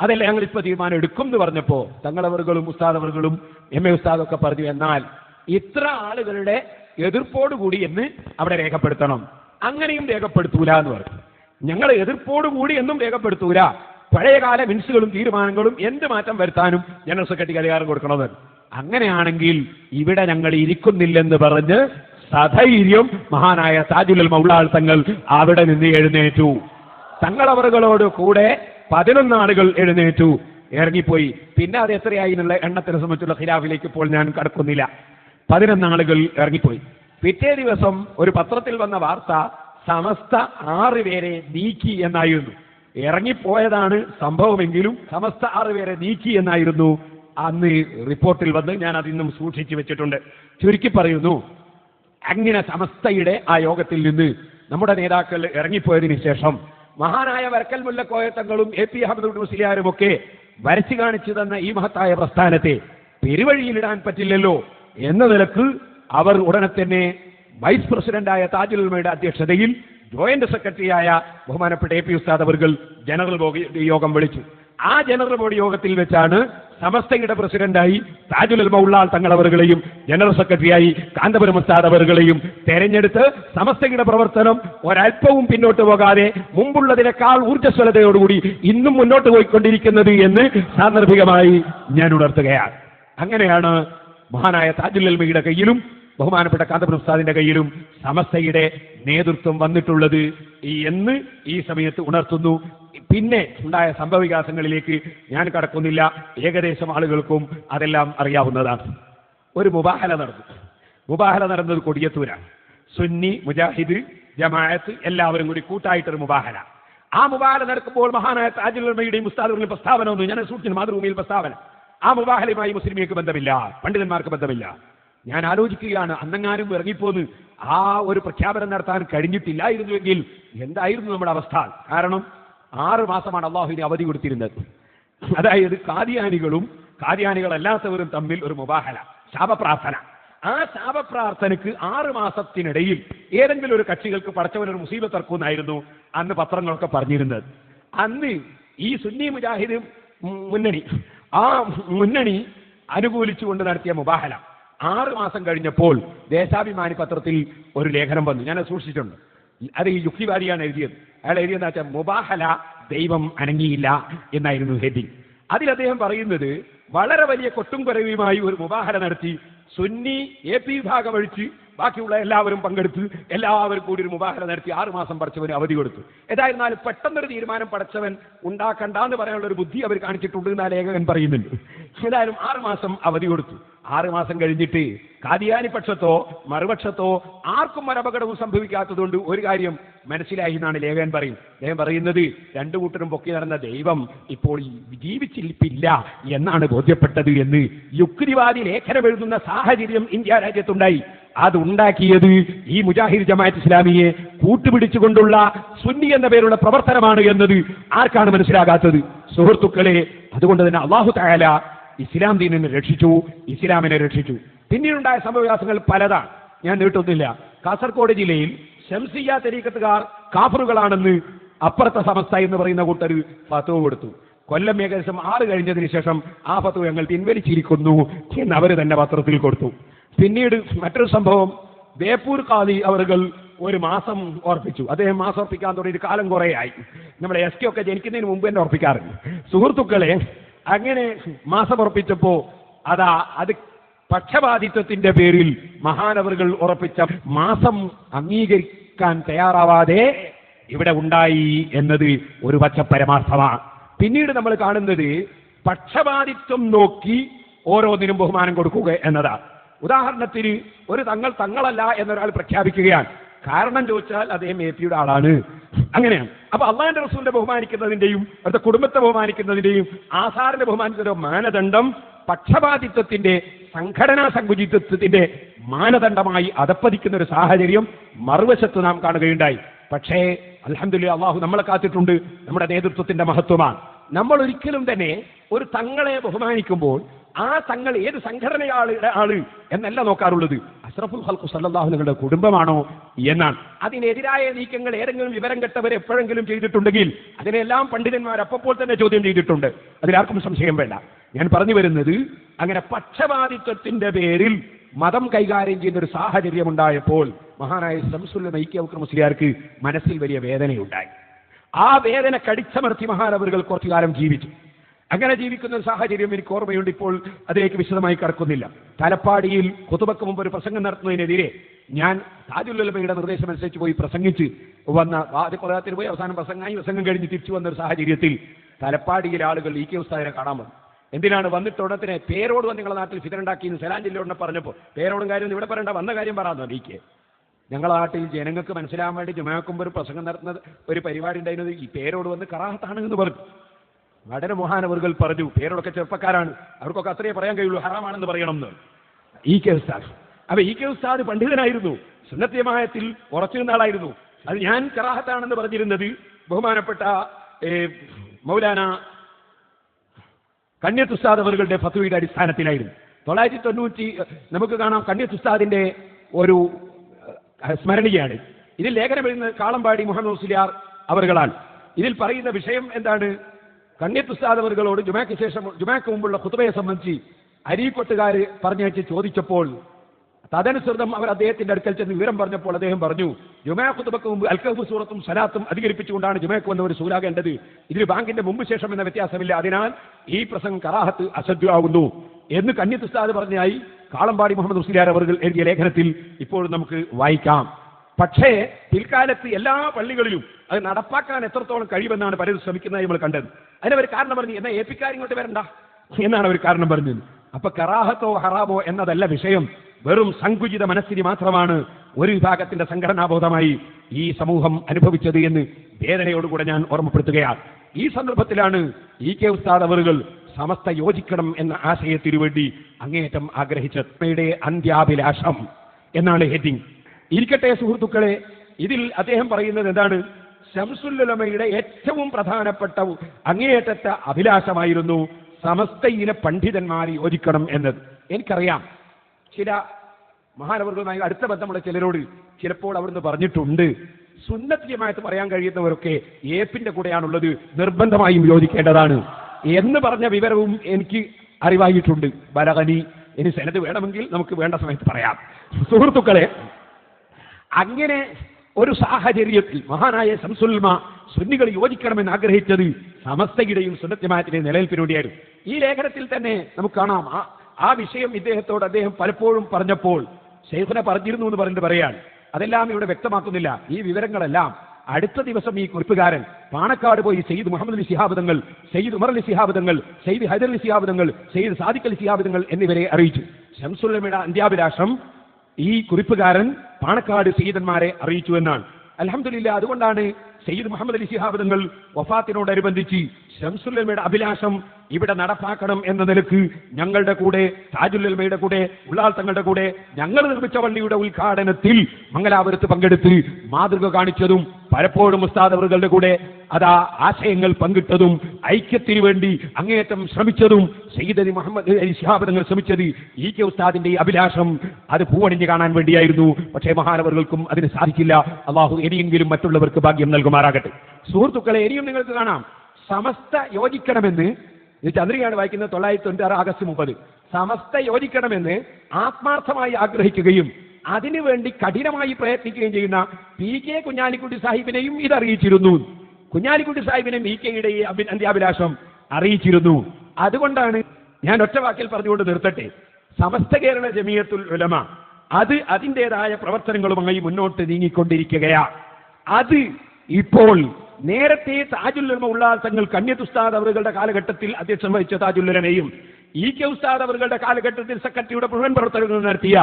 അതല്ല ഞങ്ങൾ ഇപ്പൊ തീരുമാനം എടുക്കും എന്ന് പറഞ്ഞപ്പോ തങ്ങളവറുകളും ഉസ്താദവറുകളും എം എ ഉസ്താദൊക്കെ പറഞ്ഞു എന്നാൽ ഇത്ര ആളുകളുടെ എതിർപ്പോടുകൂടി എന്ന് അവിടെ രേഖപ്പെടുത്തണം. അങ്ങനെയും രേഖപ്പെടുത്തൂല എന്ന് പറഞ്ഞു. ഞങ്ങൾ എതിർപ്പോടുകൂടി എന്നും രേഖപ്പെടുത്തൂല. പഴയകാല മിൻസുകളും തീരുമാനങ്ങളും എന്ത് മാറ്റം വരുത്താനും ജനറൽ സെക്രട്ടറിക്ക് അധികാരം കൊടുക്കണമെന്ന്. അങ്ങനെയാണെങ്കിൽ ഇവിടെ ഞങ്ങൾ ഇരിക്കുന്നില്ലെന്ന് പറഞ്ഞ് സധൈര്യം മഹാനായ താജുൽ മൗലാൾ തങ്ങൾ അവിടെ നിന്ന് എഴുന്നേറ്റു. തങ്ങളവറുകളോട് കൂടെ പതിനൊന്ന് ആളുകൾ എഴുന്നേറ്റു. ഇറങ്ങിപ്പോയി. പിന്നെ അത് എത്രയായി എന്നുള്ള എണ്ണത്തിനെ സംബന്ധിച്ചുള്ള ഖിലാഫിലേക്ക് ഇപ്പോൾ ഞാൻ കടക്കുന്നില്ല. പതിനൊന്ന് ആളുകൾ ഇറങ്ങിപ്പോയി. പിറ്റേ ദിവസം ഒരു പത്രത്തിൽ വന്ന വാർത്ത സമസ്ത ആറ് പേരെ നീക്കി എന്നായിരുന്നു. ഇറങ്ങിപ്പോയതാണ് സംഭവമെങ്കിലും സമസ്ത ആറ് പേരെ നീക്കി എന്നായിരുന്നു. അന്ന് റിപ്പോർട്ടിൽ വന്ന് ഞാൻ അതിന്നും സൂക്ഷിച്ചു വെച്ചിട്ടുണ്ട്. ചുരുക്കി പറയുന്നു അങ്ങനെ സമസ്തയുടെ ആ യോഗത്തിൽ നിന്ന് നമ്മുടെ നേതാക്കൾ ഇറങ്ങിപ്പോയതിനു ശേഷം മഹാനായ വരക്കൽ മുല്ലക്കോയത്തങ്ങളും എ പി അഹമ്മദ് മുസ്ലിയാരും ഒക്കെ വരച്ചു കാണിച്ചു തന്ന ഈ മഹത്തായ പ്രസ്ഥാനത്തെ പെരുവഴിയിലിടാൻ പറ്റില്ലല്ലോ എന്ന നിലയ്ക്ക് അവർ ഉടനെ തന്നെ വൈസ് പ്രസിഡന്റായ താജുൽ ഉലമയുടെ അധ്യക്ഷതയിൽ ജോയിന്റ് സെക്രട്ടറിയായ ബഹുമാനപ്പെട്ട എ പി ഉസ്താദ് അവർ ജനറൽ ബോഡി യോഗം വിളിച്ചു. ആ ജനറൽ ബോഡി യോഗത്തിൽ വെച്ചാണ് സമസ്തയുടെ പ്രസിഡന്റായി താജുൽ മൗള്ളാൾ ഉള്ളാൾ തങ്ങളവറുകളെയും ജനറൽ സെക്രട്ടറിയായി കാന്തപുരം ഉസ്താദ് അവറുകളെയും തെരഞ്ഞെടുത്ത് സമസ്തയുടെ പ്രവർത്തനം ഒരല്പവും പിന്നോട്ട് പോകാതെ മുമ്പുള്ളതിനേക്കാൾ ഊർജസ്വലതയോടുകൂടി ഇന്നും മുന്നോട്ട് പോയിക്കൊണ്ടിരിക്കുന്നത് എന്ന് സാന്ദർഭികമായി ഞാൻ ഉണർത്തുകയാണ്. അങ്ങനെയാണ് മഹാനായ താജുൽ അൽമയുടെ കയ്യിലും ബഹുമാനപ്പെട്ട കാന്തപുരം ഉസ്താദിന്റെ കയ്യിലും സമസ്തയുടെ നേതൃത്വം വന്നിട്ടുള്ളത് എന്ന് ഈ സമയത്ത് ഉണർത്തുന്നു. പിന്നെ ഉണ്ടായ സംഭവവികാസങ്ങളിലേക്ക് ഞാൻ കടക്കുന്നില്ല. ഏകദേശം ആളുകൾക്കും അതെല്ലാം അറിയാവുന്നതാണ്. ഒരു മുബാഹല നടന്നു. മുബാഹല നടന്നത് കൊടിയത്തൂരാണ്. സുന്നി മുജാഹിദ് ജമാഅത്ത് എല്ലാവരും കൂടി കൂട്ടായിട്ടൊരു മുബാഹല. ആ മുബാഹല നടക്കുമ്പോൾ മഹാനായ താജുൽ ഉലമയുടെയും ഉസ്താദുകളുടെയും പ്രസ്താവന ഒന്നും ഞാൻ സൂക്ഷിച്ചു മാതൃഭൂമിയിൽ പ്രസ്താവന. ആ മുബാഹലയുമായി മുസ്ലിമിക്ക് ബന്ധമില്ല പണ്ഡിതന്മാർക്ക് ബന്ധമില്ല. ഞാൻ ആലോചിക്കുകയാണ് അന്നങ്ങാരും ഇറങ്ങിപ്പോന്ന്. ആ ഒരു പ്രഖ്യാപനം നടത്താൻ കഴിഞ്ഞിട്ടില്ലായിരുന്നുവെങ്കിൽ എന്തായിരുന്നു നമ്മുടെ അവസ്ഥ? കാരണം ആറ് മാസമാണ് അള്ളാഹുവിന് അവധി കൊടുത്തിരുന്നത്. അതായത് കാദിയാനികളും കാദിയാനികളല്ലാത്തവരും തമ്മിൽ ഒരു മുബാഹല ശാപപ്രാർത്ഥന. ആ ശാപപ്രാർത്ഥനക്ക് ആറ് മാസത്തിനിടയിൽ ഏതെങ്കിലും ഒരു കക്ഷികൾക്ക് പടച്ചവനൊരു മുസീബത്ത് ഇറക്കുമെന്നായിരുന്നു അന്ന് പത്രങ്ങളൊക്കെ പറഞ്ഞിരുന്നത്. അന്ന് ഈ സുന്നി മുജാഹിദ് മുന്നണി ആ മുന്നണി അനുകൂലിച്ചുകൊണ്ട് നടത്തിയ മുബാഹല. ആറ് മാസം കഴിഞ്ഞപ്പോൾ ദേശാഭിമാനി പത്രത്തിൽ ഒരു ലേഖനം വന്നു. ഞാൻ സൂക്ഷിച്ചിട്ടുണ്ട്. അത് ഈ യുക്തിവാദിയാണ് എഴുതിയത്. അയാൾ എഴുതിയെന്ന് വെച്ചാൽ മുബാഹല ദൈവം അനങ്ങിയില്ല എന്നായിരുന്നു ഹെഡിങ്. അതിൽ അദ്ദേഹം പറയുന്നത് വളരെ വലിയ കൊട്ടും കുറവുമായി ഒരു മുബാഹല നടത്തി സുന്നി എ പി വിഭാഗം ഒഴിച്ച് ബാക്കിയുള്ള എല്ലാവരും പങ്കെടുത്ത് എല്ലാവരും കൂടി ഒരു മുബാഹല നടത്തി ആറ് മാസം പഠിച്ചവന് അവധി കൊടുത്തു. ഏതായിരുന്നാലും പെട്ടെന്നൊരു തീരുമാനം പഠിച്ചവൻ ഉണ്ടാക്കണ്ട എന്ന് പറയാനുള്ള ഒരു ബുദ്ധി അവർ കാണിച്ചിട്ടുണ്ട് എന്ന് ആ ലേഖകൻ പറയുന്നുണ്ട്. ഏതായാലും ആറ് മാസം അവധി കൊടുത്തു. ആറ് മാസം കഴിഞ്ഞിട്ട് കാദിയാനി പക്ഷത്തോ മറുപക്ഷത്തോ ആർക്കും ഒരപകടവും സംഭവിക്കാത്തതുകൊണ്ട് ഒരു കാര്യം മനസ്സിലായി എന്നാണ് ലേഖകൻ പറയും. ലേഖൻ പറയുന്നത് രണ്ടു കൂട്ടരും പൊക്കി നടന്ന ദൈവം ഇപ്പോൾ ജീവിച്ചിരിപ്പില്ല എന്നാണ് ബോധ്യപ്പെട്ടത് എന്ന്. യുക്തിവാദി ലേഖനം എഴുതുന്ന സാഹചര്യം ഇന്ത്യ രാജ്യത്തുണ്ടായി. അതുണ്ടാക്കിയത് ഈ മുജാഹിദ് ജമാഅത്ത് ഇസ്ലാമിയെ കൂട്ടുപിടിച്ചുകൊണ്ടുള്ള സുന്നി എന്ന പേരുള്ള പ്രവർത്തനമാണ് എന്നത് ആർക്കാണ് മനസ്സിലാകാത്തത്? സുഹൃത്തുക്കളെ അതുകൊണ്ട് തന്നെ അള്ളാഹു തായാല ഇസ്ലാം ദീനിനെ രക്ഷിച്ചു ഇസ്ലാമിനെ രക്ഷിച്ചു. പിന്നീടുണ്ടായ സംഭവവികാസങ്ങൾ പലതാണ്. ഞാൻ നീട്ടുന്നില്ല. കാസർഗോഡ് ജില്ലയിൽ ഷംസിയ തെരീക്കത്തുകാർ കാഫറുകളാണെന്ന് അപ്പുറത്തെ സമസ്ത എന്ന് പറയുന്ന കൂട്ടർ ഫത്തുവ കൊടുത്തു. കൊല്ലം ഏകദേശം ആറ് കഴിഞ്ഞതിന് ശേഷം ആ ഫത്തുവ ഞങ്ങൾ പിൻവലിച്ചിരിക്കുന്നു എന്ന് അവർ തന്നെ പത്രത്തിൽ കൊടുത്തു. പിന്നീട് മറ്റൊരു സംഭവം ബേപ്പൂർ കാലി അവർകൾ ഒരു മാസം ഓർപ്പിച്ചു അദ്ദേഹം മാസം ഓർപ്പിക്കാൻ തുടങ്ങിയിട്ട് കാലം കുറേയായി. നമ്മുടെ എസ് കെ ഒക്കെ ജനിക്കുന്നതിന് മുമ്പ് തന്നെ ഓർപ്പിക്കാറുണ്ട് സുഹൃത്തുക്കളെ അങ്ങനെ മാസം ഉറപ്പിച്ചപ്പോ അതാ അത് പക്ഷപാതിത്വത്തിന്റെ പേരിൽ മഹാനവറുകൾ ഉറപ്പിച്ച മാസം അംഗീകരിക്കാൻ തയ്യാറാവാതെ ഇവിടെ ഉണ്ടായി എന്നത് ഒരു പച്ച പരമാർത്ഥമാണ് പിന്നീട് നമ്മൾ കാണുന്നത് പക്ഷപാതിത്വം നോക്കി ഓരോന്നിനും ബഹുമാനം കൊടുക്കുക എന്നതാണ് ഉദാഹരണത്തിന് ഒരു തങ്ങൾ തങ്ങളല്ല എന്നൊരാൾ പ്രഖ്യാപിക്കുകയാണ്. കാരണം ചോദിച്ചാൽ അദ്ദേഹം എ പിയുടെ ആളാണ്. അങ്ങനെയാണ്. അപ്പൊ അള്ളാഹിന്റെ റസൂലിനെ ബഹുമാനിക്കുന്നതിന്റെയും അവരുടെ കുടുംബത്തെ ബഹുമാനിക്കുന്നതിന്റെയും ആസാറിനെ ബഹുമാനിക്കുന്നതിന്റെ മാനദണ്ഡം പക്ഷപാതിത്വത്തിന്റെ സംഘടനാ സങ്കുചിത്വത്തിന്റെ മാനദണ്ഡമായി അതപ്പതിക്കുന്ന ഒരു സാഹചര്യം മറുവശത്ത് നാം കാണുകയുണ്ടായി. പക്ഷേ അലഹമില്ല അള്ളാഹു നമ്മളെ കാത്തിട്ടുണ്ട്. നമ്മുടെ നേതൃത്വത്തിന്റെ മഹത്വമാണ്. നമ്മൾ ഒരിക്കലും തന്നെ ഒരു തങ്ങളെ ബഹുമാനിക്കുമ്പോൾ ആ തങ്ങൾ ഏത് സംഘടനയാളുടെ ആൾ എന്നല്ല നോക്കാറുള്ളത്. അഷ്റഫുൽ ഹൽക്കു സല്ലാഹുലങ്ങളുടെ കുടുംബമാണോ എന്നാണ്. അതിനെതിരായ നീക്കങ്ങൾ ഏതെങ്കിലും വിവരം കെട്ടവർ എപ്പോഴെങ്കിലും ചെയ്തിട്ടുണ്ടെങ്കിൽ അതിനെല്ലാം പണ്ഡിതന്മാർ അപ്പോൾ തന്നെ ചോദ്യം ചെയ്തിട്ടുണ്ട്. അതിലാർക്കും സംശയം വേണ്ട. ഞാൻ പറഞ്ഞു വരുന്നത് അങ്ങനെ പക്ഷപാതിത്വത്തിന്റെ പേരിൽ മതം കൈകാര്യം ചെയ്യുന്ന ഒരു സാഹചര്യം ഉണ്ടായപ്പോൾ മഹാനായ ശംസുല്ല നൈക്യവക്ര മുസ്ലിയാർക്ക് മനസ്സിൽ വലിയ വേദനയുണ്ടായി. ആ വേദന കടിച്ചമർത്തി മഹാനവറുകൾ കുറച്ചു കാലം ജീവിച്ചു. അങ്ങനെ ജീവിക്കുന്ന ഒരു സാഹചര്യം എനിക്ക് ഓർമ്മയുണ്ട് ഇപ്പോൾ അതിലേക്ക് വിശദമായി കടക്കുന്നില്ല. തലപ്പാടിയിൽ കുത്തുബക്ക് മുമ്പ് ഒരു പ്രസംഗം നടത്തുന്നതിനെതിരെ ഞാൻ താജുല്ലബയുടെ നിർദ്ദേശം അനുസരിച്ച് പോയി പ്രസംഗിച്ച് വന്ന ആദ്യ പ്രധാനത്തിന് പോയി അവസാനം പ്രസംഗമായി പ്രസംഗം കഴിഞ്ഞ് തിരിച്ചു വന്ന ഒരു സാഹചര്യത്തിൽ തലപ്പാടിയിലെ ആളുകൾ ഇ കെ ഉസ്താദിനെ കാണാൻ വന്നു. എന്തിനാണ് വന്നിട്ട് ഉടനെ പേരോട് വന്ന് നിങ്ങളുടെ നാട്ടിൽ ഫിതറുണ്ടാക്കി സെലാൻ ജില്ലയോടെ പറഞ്ഞപ്പോൾ പേരോടും കാര്യം ഇവിടെ പറയണ്ട വന്ന കാര്യം പറയാമെന്നോ ഇ കെ ഞങ്ങളുടെ നാട്ടിൽ ജനങ്ങൾക്ക് മനസ്സിലാകാൻ വേണ്ടി ജുമാക്കുമ്പോൾ ഒരു പ്രസംഗം നടത്തുന്നത് ഒരു പരിപാടി ഉണ്ടായിരുന്നത് ഈ പേരോട് വന്ന് കറാഹത്താണ് എന്ന് പറഞ്ഞു. വളരെ മഹാനവറുകൾ പറഞ്ഞു പേരോടൊക്കെ ചെറുപ്പക്കാരാണ്. അവർക്കൊക്കെ അത്രയേ പറയാൻ കഴിയുള്ളൂ ഹറാമാണെന്ന് പറയണം എന്ന് ഇ കെ ഉസ്താദ് അപ്പൊ ഇ കെ ഉസ്താദ് പണ്ഡിതനായിരുന്നു. സുന്നത്യമായത്തിൽ ഉറച്ചിരുന്ന ആളായിരുന്നു. അത് ഞാൻ കറാഹത്താണെന്ന് പറഞ്ഞിരുന്നത് ബഹുമാനപ്പെട്ട മൗലാന കണ്യത്തുസ്താദ് അവരുടെ ഫത്വയുടെ അടിസ്ഥാനത്തിലായിരുന്നു. തൊള്ളായിരത്തി തൊണ്ണൂറ്റി നമുക്ക് കാണാം കണ്യത്തുസ്താദിന്റെ ഒരു സ്മരണികയാണ്. ഇതിൽ ലേഖനം എഴുതുന്നത് കാളമ്പാടി മുഹമ്മദ് മുസ്ലിയാർ അവറുകളാണ് ഇതിൽ പറയുന്ന വിഷയം എന്താണ്? കണ്യത്ത് ഉസ്താദ് അവറുകളോട് ജുമാക്ക് ശേഷം ജുമാക്ക് മുമ്പുള്ള കുത്തുബയെ സംബന്ധിച്ച് അരീക്കൊട്ടുകാർ പറഞ്ഞയച്ച് ചോദിച്ചപ്പോൾ തദനുസൃതം അവർ അദ്ദേഹത്തിന്റെ അടുക്കൽ ചെന്ന് വിവരം പറഞ്ഞപ്പോൾ അദ്ദേഹം പറഞ്ഞു ജുമാ കുത്തുബക്ക് മുമ്പ് അൽക്കഹബ് സൂറത്തും സലാത്തും അധികരിപ്പിച്ചുകൊണ്ടാണ് ജുമാക്ക് വന്നവർ സൂരാകേണ്ടത് ഇതിന് ബാങ്കിന്റെ മുമ്പ് ശേഷം എന്ന വ്യത്യാസമില്ല. അതിനാൽ ഈ പ്രസംഗം കറാഹത്ത് അസദ്യമാകുന്നു എന്ന് കന്യത്ത് ഉസ്താദ് പറഞ്ഞായി കാളമ്പാടി മുഹമ്മദ് മുസ്ലിയാർ അവർ എഴുതിയ ലേഖനത്തിൽ ഇപ്പോഴും നമുക്ക് വായിക്കാം. പക്ഷേ പിൽക്കാലത്ത് എല്ലാ പള്ളികളിലും അത് നടപ്പാക്കാൻ എത്രത്തോളം കഴിയുമെന്നാണ് പലരും ശ്രമിക്കുന്നത് നമ്മൾ കണ്ടത്. അതിനവർ കാരണം പറഞ്ഞു എന്നാ ഏപ്പിക്കാർ ഇങ്ങോട്ട് വരണ്ട? എന്നാണ് അവർ കാരണം പറഞ്ഞത്. അപ്പൊ കറാഹത്തോ ഹറാബോ എന്നതല്ല വിഷയം. വെറും സങ്കുചിത മനസ്സിന് മാത്രമാണ് ഒരു വിഭാഗത്തിന്റെ സംഘടനാബോധമായി ഈ സമൂഹം അനുഭവിച്ചത് എന്ന് വേദനയോടുകൂടെ ഞാൻ ഓർമ്മപ്പെടുത്തുകയാണ്. ഈ സന്ദർഭത്തിലാണ് ഇ കെ ഉസ്താദ് അവറുകൾ സമസ്ത യോജിക്കണം എന്ന ആശയത്തിനു വേണ്ടി അങ്ങേയറ്റം ആഗ്രഹിച്ചത്. ഉമ്മയുടെ അന്ത്യാഭിലാഷം എന്നാണ് ഹെഡിങ്. ഇരിക്കട്ടെ സുഹൃത്തുക്കളെ ഇതിൽ അദ്ദേഹം പറയുന്നത് എന്താണ്? ശംസുല്ലമയുടെ ഏറ്റവും പ്രധാനപ്പെട്ട അങ്ങേയറ്റത്തെ അഭിലാഷമായിരുന്നു സമസ്ത സമസ്തയിലെ പണ്ഡിതന്മാരെ ഒരുക്കണം എന്നത്. എനിക്കറിയാം. ചില മഹാനവർഗവുമായി അടുത്ത ബന്ധമുള്ള ചിലരോട് ചിലപ്പോൾ അവിടുന്ന് പറഞ്ഞിട്ടുണ്ട്. സുന്നത്തിയമായിട്ട് പറയാൻ കഴിയുന്നവരൊക്കെ ഏപ്പിന്റെ കൂടെയാണുള്ളത് നിർബന്ധമായും യോജിക്കേണ്ടതാണ് എന്ന് പറഞ്ഞ വിവരവും എനിക്ക് അറിവായിട്ടുണ്ട്. ബലകനി ഇനി സെനത് വേണമെങ്കിൽ നമുക്ക് വേണ്ട സമയത്ത് പറയാം. സുഹൃത്തുക്കളെ അങ്ങനെ ഒരു സാഹചര്യത്തിൽ മഹാനായ സംസുൽമ സുന്നികൾ യോജിക്കണമെന്ന് ആഗ്രഹിച്ചത് സമസ്തയുടെയും സുന്നത്യമായത്തിന്റെയും നിലനിൽപ്പിന് വേണ്ടിയായിരുന്നു ഈ ലേഖനത്തിൽ തന്നെ നമുക്ക് കാണാം. ആ വിഷയം ഇദ്ദേഹത്തോട് അദ്ദേഹം പലപ്പോഴും പറഞ്ഞപ്പോൾ ഷെയ്ഖിനെ പറഞ്ഞിരുന്നു എന്ന് പറഞ്ഞിട്ട് പറയാണ് അതെല്ലാം ഇവിടെ വ്യക്തമാക്കുന്നില്ല. ഈ വിവരങ്ങളെല്ലാം അടുത്ത ദിവസം ഈ കുറിപ്പുകാരൻ പാണക്കാട് പോയി സെയ്ദ് മുഹമ്മദ് അലി സിഹാബുദങ്ങൾ സെയ്ദ് ഉമർ അലി സിഹാബുദങ്ങൾ സെയ്ദ് ഹൈദർ അലി സിഹാബുദങ്ങൾ സെയ്ദ് സാദിഖ് അലി സിഹാബുദങ്ങൾ എന്നിവരെ അറിയിച്ചു. ഷംസുല്ലമയുടെ അന്ത്യാഭിലാഷം ഈ കുറിപ്പുകാരൻ പാണക്കാട് സയ്യിദന്മാരെ അറിയിച്ചു എന്നാണ്. അലഹമില്ല അതുകൊണ്ടാണ് സയ്യിദ് മുഹമ്മദ് അലി ശിഹാബ് തങ്ങൾ വഫാത്തിനോടനുബന്ധിച്ച് ഷംസുല്ലമയുടെ അഭിലാഷം ഇവിടെ നടപ്പാക്കണം എന്ന നിലയ്ക്ക് ഞങ്ങളുടെ കൂടെ താജുല്ലമയുടെ കൂടെ ഉള്ളാൾ തങ്ങളുടെ കൂടെ ഞങ്ങൾ നിർമ്മിച്ച പള്ളിയുടെ ഉദ്ഘാടനത്തിൽ മംഗലാപുരത്ത് പങ്കെടുത്ത് മാതൃക കാണിച്ചതും പലപ്പോഴും ഉസ്താദ് അവറുകളുടെ കൂടെ അതാ ആശയങ്ങൾ പങ്കിട്ടതും ഐക്യത്തിനു വേണ്ടി അങ്ങേയറ്റം ശ്രമിച്ചതും സയ്യിദ് മുഹമ്മദ് അലി ശിഹാബ് തങ്ങൾ ശ്രമിച്ചത് ഇ കെ ഉസ്താദിന്റെ അഭിലാഷം അത് പൂവണിഞ്ഞ് കാണാൻ വേണ്ടിയായിരുന്നു. പക്ഷേ മഹാനവർകൾക്കും അതിന് സാധിക്കില്ല. അള്ളാഹു ഇനിയെങ്കിലും മറ്റുള്ളവർക്ക് ഭാഗ്യം നൽകുമാറാകട്ടെ. സുഹൃത്തുക്കളെ ഇനിയും നിങ്ങൾക്ക് കാണാം. സമസ്ത യോജിക്കണമെന്ന് ചന്ദ്രികയാണ് വായിക്കുന്നത് തൊള്ളായിരത്തി തൊണ്ണൂറ്റി ആറ് ആഗസ്റ്റ് മുപ്പത്. സമസ്ത യോജിക്കണമെന്ന് ആത്മാർത്ഥമായി ആഗ്രഹിക്കുകയും അതിനുവേണ്ടി കഠിനമായി പ്രയത്നിക്കുകയും ചെയ്യുന്ന പി കെ കുഞ്ഞാലിക്കുട്ടി സാഹിബിനെയും ഇത് അറിയിച്ചിരുന്നു കുഞ്ഞാലിക്കുട്ടി സാഹിബിനെ മി കെയുടെ ഈ അന്ത്യാഭിലാഷം അറിയിച്ചിരുന്നു. അതുകൊണ്ടാണ് ഞാൻ ഒറ്റ വാക്കിൽ പറഞ്ഞുകൊണ്ട് നിർത്തട്ടെ. സമസ്ത കേരള ജമീയത്തുൽ ഉലമ അത് അതിന്റെതായ പ്രവർത്തനങ്ങളുമായി മുന്നോട്ട് നീങ്ങിക്കൊണ്ടിരിക്കുകയാണ് അത് ഇപ്പോൾ നേരത്തെ താജുല്ലുലമ ഉള്ള തങ്ങൾ ഉസ്താദ് അവരുടെ കാലഘട്ടത്തിൽ അധ്യക്ഷം വഹിച്ച താജുല്ലുലമയും ഇ കെ ഉസ്താദ് അവരുടെ കാലഘട്ടത്തിൽ സെക്രട്ടറിയുടെ മുഴുവൻ പ്രവർത്തനങ്ങൾ നടത്തിയ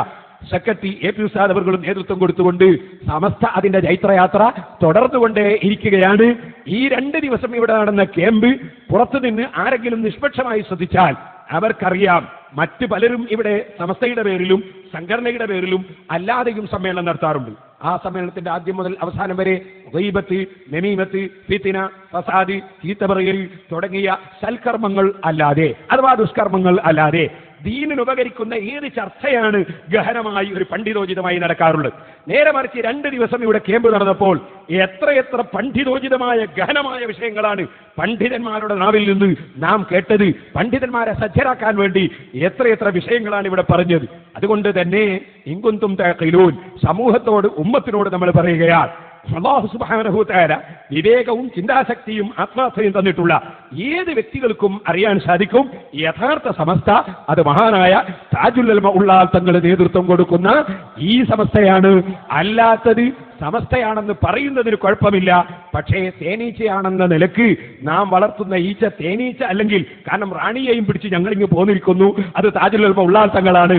സെക്രട്ടറി എ പി ഉസ്താദ് അവർകളും നേതൃത്വം കൊടുത്തുകൊണ്ട് സമസ്ത അതിന്റെ ചൈത്രയാത്ര തുടർന്നുകൊണ്ടേ ഇരിക്കുകയാണ്. ഈ രണ്ട് ദിവസം ഇവിടെ നടന്ന ക്യാമ്പ് പുറത്തുനിന്ന് ആരെങ്കിലും നിഷ്പക്ഷമായി ശ്രദ്ധിച്ചാൽ അവർക്കറിയാം മറ്റു പലരും ഇവിടെ സമസ്തയുടെ പേരിലും സംഘടനയുടെ പേരിലും അല്ലാതെയും സമ്മേളനം നടത്താറുണ്ട്. ആ സമ്മേളനത്തിന്റെ ആദ്യം മുതൽ അവസാനം വരെ ഗൈബത്ത് നമീമത്ത് ഫിത്തിന ഫസാദ് ചീത്തപറയൽ തുടങ്ങിയ സൽക്കർമ്മങ്ങൾ അല്ലാതെ അഥവാ ദുഷ്കർമ്മങ്ങൾ അല്ലാതെ ദീനിന് ഉപകരിക്കുന്ന ഏത് ചർച്ചയാണ് ഗഹനമായി ഒരു പണ്ഡിതോചിതമായി നടക്കാറുള്ളത്? നേരെ മറിച്ച് രണ്ട് ദിവസം ഇവിടെ ക്യാമ്പ് നടന്നപ്പോൾ എത്രയെത്ര പണ്ഡിതോചിതമായ ഗഹനമായ വിഷയങ്ങളാണ് പണ്ഡിതന്മാരുടെ നാവിൽ നിന്ന് നാം കേട്ടത്. പണ്ഡിതന്മാരെ സജ്ജരാക്കാൻ വേണ്ടി എത്രയെത്ര വിഷയങ്ങളാണ് ഇവിടെ പറഞ്ഞത്. അതുകൊണ്ട് തന്നെ ഇങ്കുന്തും തേക്കയിലൂൻ സമൂഹത്തോട് ഉമ്മത്തിനോട് നമ്മൾ പറയുകയാണ് അള്ളാഹു സുബ്ഹാനഹു തആല വിവേകവും ചിന്താശക്തിയും ആത്മാർത്ഥയും തന്നിട്ടുള്ള ഏത് വ്യക്തികൾക്കും അറിയാൻ സാധിക്കും. യഥാർത്ഥ സമസ്ത അത് മഹാനായ താജുൽ ഉള്ളാൽ തങ്ങൾ നേതൃത്വം കൊടുക്കുന്ന ഈ സമസ്തയാണ്. അല്ലാത്തത് സമസ്തയാണെന്ന് പറയുന്നതിന് കുഴപ്പമില്ല. പക്ഷേ തേനീച്ചയാണെന്ന നിലയ്ക്ക് നാം വളർത്തുന്ന ഈച്ച തേനീച്ച അല്ലെങ്കിൽ കാരണം റാണിയെയും പിടിച്ച് ഞങ്ങളിങ്ങ് പോന്നിരിക്കുന്നു. അത് താജുൽ ഉള്ളാൽ തങ്ങളാണ്.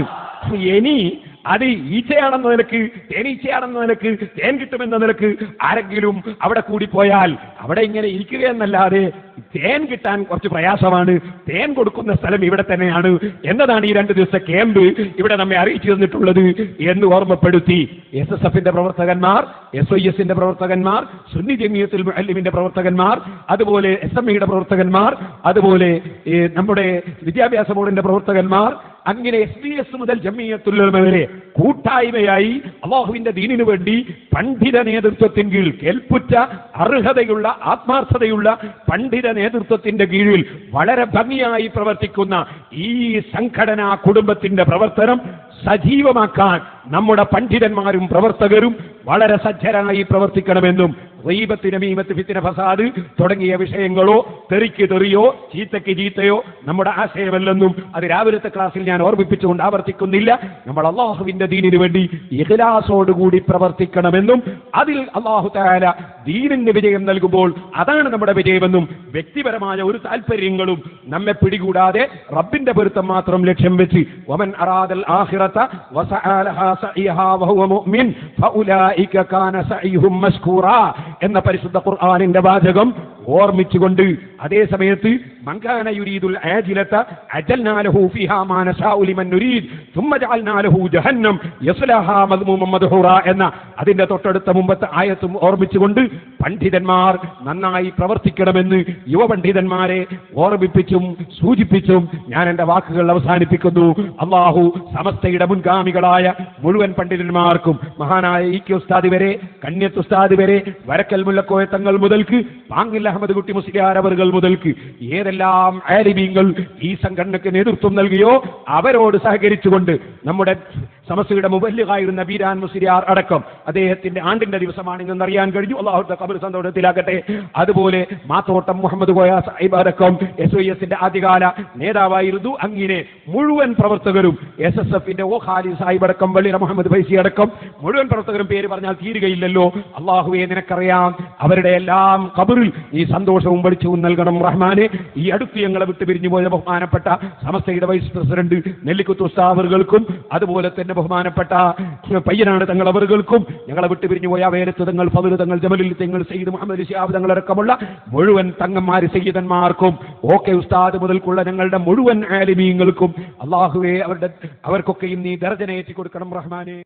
ഇനി അത് ഈച്ചയാണെന്ന നിലയ്ക്ക് തേനീച്ചയാണെന്ന നിലയ്ക്ക് തേൻ കിട്ടുമെന്ന നിലയ്ക്ക് ആരെങ്കിലും അവിടെ കൂടി പോയാൽ അവിടെ ഇങ്ങനെ ഇരിക്കുകയെന്നല്ലാതെ തേൻ കിട്ടാൻ കുറച്ച് പ്രയാസമാണ്. തേൻ കൊടുക്കുന്ന സ്ഥലം ഇവിടെ തന്നെയാണ്. എന്നതാണ് ഈ രണ്ട് ദിവസത്തെ ക്യാമ്പ് ഇവിടെ നമ്മെ അറിയിച്ചു തന്നിട്ടുള്ളത് എന്ന് ഓർമ്മപ്പെടുത്തി. എസ് എസ് എഫിന്റെ പ്രവർത്തകന്മാർ എസ് ഐ എസിന്റെ പ്രവർത്തകന്മാർ സുന്നി ജമിയത്തിൽ അല്ലിമിന്റെ പ്രവർത്തകന്മാർ അതുപോലെ എസ് എം ഇയുടെ പ്രവർത്തകന്മാർ അതുപോലെ നമ്മുടെ വിദ്യാഭ്യാസ ബോർഡിന്റെ പ്രവർത്തകന്മാർ അങ്ങനെ എസ് ബി എസ് മുതൽ ജമിയത്തുലമ വരെ കൂട്ടായ്മയായി അള്ളാഹുവിന്റെ ദീനിനു വേണ്ടി പണ്ഡിത നേതൃത്വത്തിൻ കീഴിൽ കേൾപ്പുറ്റ അർഹതയുള്ള ആത്മാർത്ഥതയുള്ള പണ്ഡിത നേതൃത്വത്തിന്റെ കീഴിൽ വളരെ ഭംഗിയായി പ്രവർത്തിക്കുന്ന ഈ സംഘടനാ കുടുംബത്തിന്റെ പ്രവർത്തനം സജീവമാക്കാൻ നമ്മുടെ പണ്ഡിതന്മാരും പ്രവർത്തകരും വളരെ സജ്ജരായി പ്രവർത്തിക്കണമെന്നും റീബത്ത് നമീമത്ത് ഫസാദ് തുടങ്ങിയ വിഷയങ്ങളോ തെറിക്ക് തെറിയോ ചീത്തയ്ക്ക് ചീത്തയോ നമ്മുടെ ആശയമല്ലെന്നും അത് രാവിലത്തെ ക്ലാസ്സിൽ ഞാൻ ഓർമ്മിപ്പിച്ചുകൊണ്ട് ആവർത്തിക്കുന്നില്ല. നമ്മൾ അള്ളാഹുവിന്റെ ദീനിന് വേണ്ടി ഇഖലാസോടുകൂടി പ്രവർത്തിക്കണമെന്നും അതിൽ അള്ളാഹു താല ദീനിന് വിജയം നൽകുമ്പോൾ അതാണ് നമ്മുടെ വിജയമെന്നും വ്യക്തിപരമായ ഒരു താല്പര്യങ്ങളും നമ്മെ പിടികൂടാതെ റബ്ബിന്റെ പൊരുത്തം മാത്രം ലക്ഷ്യം വെച്ച് വമൻ അറാദൽ ആഖിറത വസഅലഹാ സഇഹാ വഹുവ മുഅ്മിൻ ഫഉലൈക കാന സഇഹും മസ്കൂറാ. എന്ന പരിശുദ്ധ ഖുർആാനിന്റെ വാചകം ഓർമ്മിച്ചുകൊണ്ട് അതേ സമയത്ത് മങ്കാന ആജിലത ഫിഹാ ജഹന്നം മദ്ഹൂറ എന്ന അതിന്റെ തൊട്ടടുത്ത മുമ്പത്തെ ആയത്തും ഓർമ്മിച്ചുകൊണ്ട് പണ്ഡിതന്മാർ നന്നായി പ്രവർത്തിക്കണമെന്ന് യുവ പണ്ഡിതന്മാരെ ഓർമ്മിപ്പിച്ചും സൂചിപ്പിച്ചും ഞാൻ എന്റെ വാക്കുകൾ അവസാനിപ്പിക്കുന്നു. അള്ളാഹു സമസ്തയുടെ മുൻഗാമികളായ മുഴുവൻ പണ്ഡിതന്മാർക്കും മഹാനായ ഇ കെ ഉസ്താദ് വരെ കന്യത്ത് ഉസ്താദ് വരെ വരക്കൽ മുല്ലക്കോയത്തങ്ങൾ മുതൽക്ക് പാങ്ങിൽ അഹമ്മദ് കുട്ടി മുസ്ലിയാർ അവർ മുതൽക്ക് ഏതെല്ലാം ആലിമീങ്ങൾ ഈ സംഘടനയ്ക്ക് നേതൃത്വം നൽകിയോ അവരോട് സഹകരിച്ചുകൊണ്ട് നമ്മുടെ സമസ്തയുടെ മുബല്ലിഗായിരുന്ന ബീരാൻ മുസിരിയാർ അടക്കം അദ്ദേഹത്തിന്റെ ആണ്ടിന്റെ ദിവസമാണ് ഇന്ന് അറിയാൻ കഴിഞ്ഞു. അള്ളാഹുന്റെ കബർ സന്തോഷത്തിലാകട്ടെ. അതുപോലെ മാത്തോട്ടം മുഹമ്മദ് കോയ സാഹിബ് അടക്കം എസ് ഐ എസിന്റെ ആദ്യകാല നേതാവായിരുന്നു. അങ്ങനെ മുഴുവൻ പ്രവർത്തകരും എസ് എസ് എഫിന്റെ ഓ ഖാലി സാഹിബ് അടക്കം വള്ളിയുടെ മുഹമ്മദ് ഫൈസി അടക്കം മുഴുവൻ പ്രവർത്തകരും പേര് പറഞ്ഞാൽ തീരുകയില്ലല്ലോ. അള്ളാഹുവെ നിനക്കറിയാം അവരുടെ എല്ലാം കബറിൽ ഈ സന്തോഷവും വെളിച്ചവും നൽകണം. റഹ്മാനെ ഈ അടുത്ത് ഞങ്ങളെ വിട്ടു പിരിഞ്ഞു പോയ ബഹുമാനപ്പെട്ട സമസ്തയുടെ വൈസ് പ്രസിഡന്റ് നെല്ലിക്കുത്ത് ഉസ്താവറുകൾക്കും അതുപോലെ തന്നെ ബഹുമാനപ്പെട്ട പയ്യനാണ് തങ്ങൾ അവറുകൾക്കും ഞങ്ങളെ വിട്ടു പിരിഞ്ഞു പോയ വേലത്ത് തങ്ങൾ ഫതിൽ തങ്ങൾ ജമലിൽ തങ്ങൾ സയ്യിദ് മുഹമ്മദ് ഷിയാബ് തങ്ങളടക്കമുള്ള മുഴുവൻ തങ്ങന്മാര് സയ്യിദന്മാർക്കും ഓക്കെ ഉസ്താദ് മുതൽക്കുള്ള ഞങ്ങളുടെ മുഴുവൻ ആലിമീങ്ങൾക്കും അള്ളാഹുവെ അവരുടെ അവർക്കൊക്കെയും നീ ദർജനയേറ്റി കൊടുക്കണം റഹ്മാനെ.